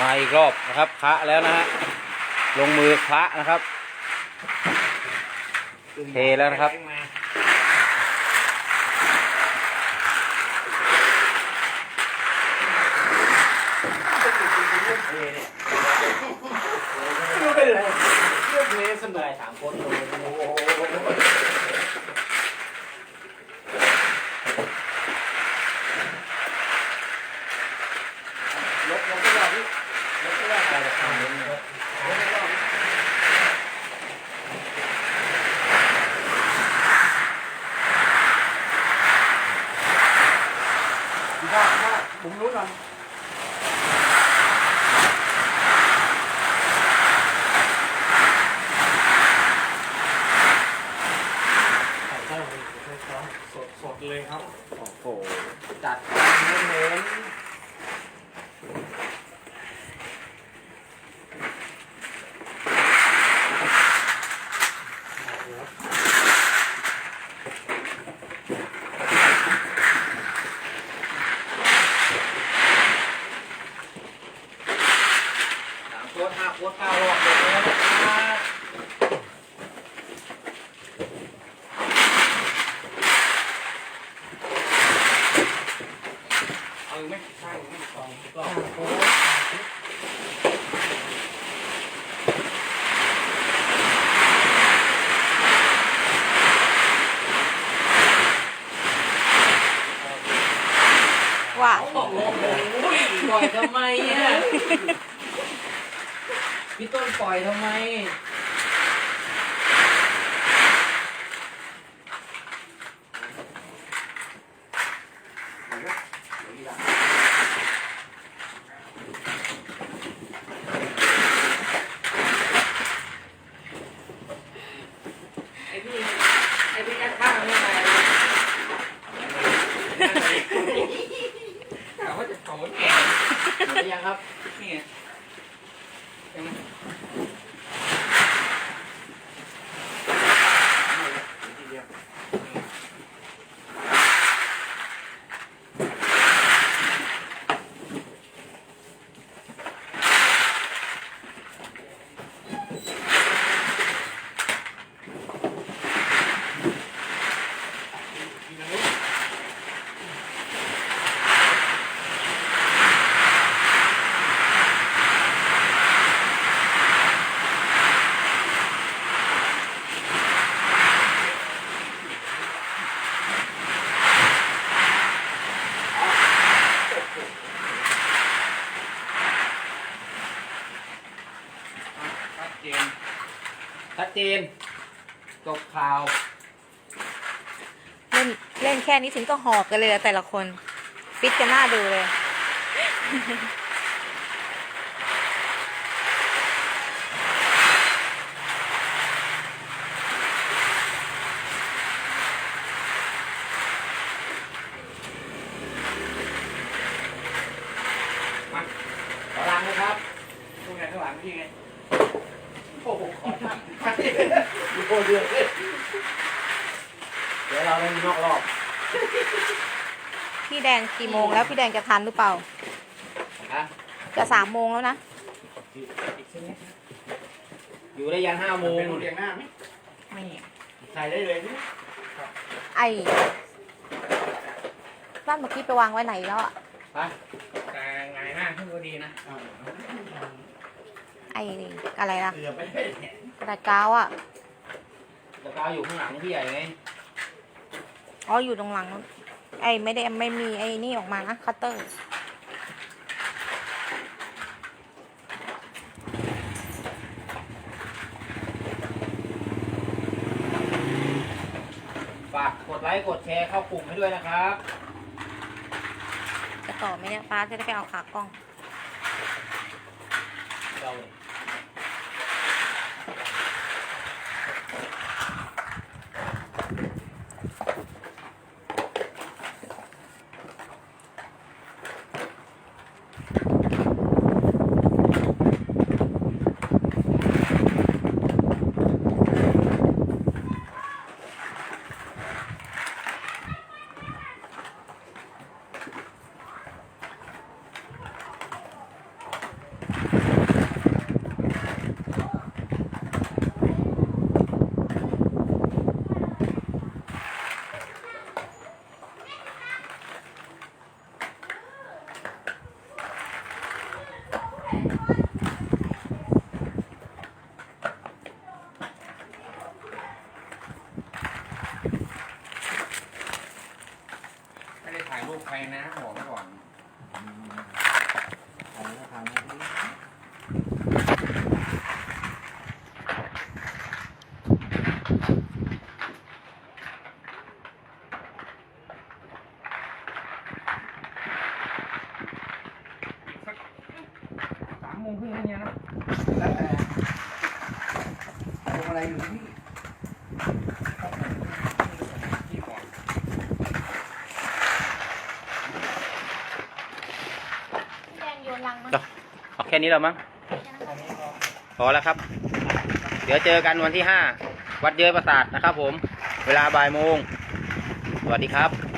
มาอีกรอบนะครับพระแล้วนะฮะลงมือพระนะครับเทแล้วนะครับไม่เป็นไรเรื่องเพลงสนุกสามคนโอ้โหลบลบไปรอบนี้ลบไปรอบอะไรแบบนี้ลบไปรอบนี้ว่าว่าผมรู้หน่อย ใช่ใช่ครับสดสดเลยครับ โอ้โหจัดเน้นสามโค้ดห้าโค้ดเก้ารอบหมดแล้วนะครับเอาอีกไหมใช่ไหมสองก็โค้ด ว่าโอ้โหปล่อยทำไมอะพี่ต้นปล่อยทำไม ไอพี่ไอพี่นักข้าวไม่มาถามว่าจะเผาแกงหมดหรือยังครับนี่ไงยังไม่ชัดเจน ชัดเจน จบข่าว เล่นเล่นแค่นี้ถึงก็หอบกันเลยอะแต่ละคน ฟิตกันหน้าดูเลย มาขอล้างนะครับตรงไหนข้างหลังพี่ไง โอ้โหขอทักดูโคเดือดเลย เดี๋ยวเราเล่นนอกรอบพี่แดงกี่โมงแล้วพี่แดงจะทันหรือเปล่า นะจะสามโมงแล้วนะอยู่ได้ยันห้าโมงเรียงหน้าไหมไม่ใส่ได้เลยนี่ไอ้บ้านเมื่อกี้ไปวางไว้ไหนแล้วอะไปแต่ไงหน้าขึ้นก็ดีนะไอ้อะไรล่ะเกือบไม่ได้เนี่ยกระดาษกาวอะตะกร้าวอยู่ข้างหลังพี่ใหญ่ไง อ๋ออยู่ตรงหลังนู้นไอ้ไม่ได้ไม่มีไอ้นี่ออกมานะคัตเตอร์ ฝากกดไลค์กดแชร์เข้ากลุ่มให้ด้วยนะครับ จะต่อไหมเนี่ยฟ้าจะได้ไปเอาขากล้อง เราเลยบอกก่อนอะไรก็ทำให้สามโมงครึ่งเนี่ยนะแล้วแต่พวงอะไรอยู่ที่ก่อน พี่แดงโยน ลังมั้งเอาแค่นี้แล้วมั้งพอแล้วครับ เดี๋ยวเจอกันวันที่ห้าวัดเยอะประสาทนะครับผม เวลาบ่ายโมง สวัสดีครับ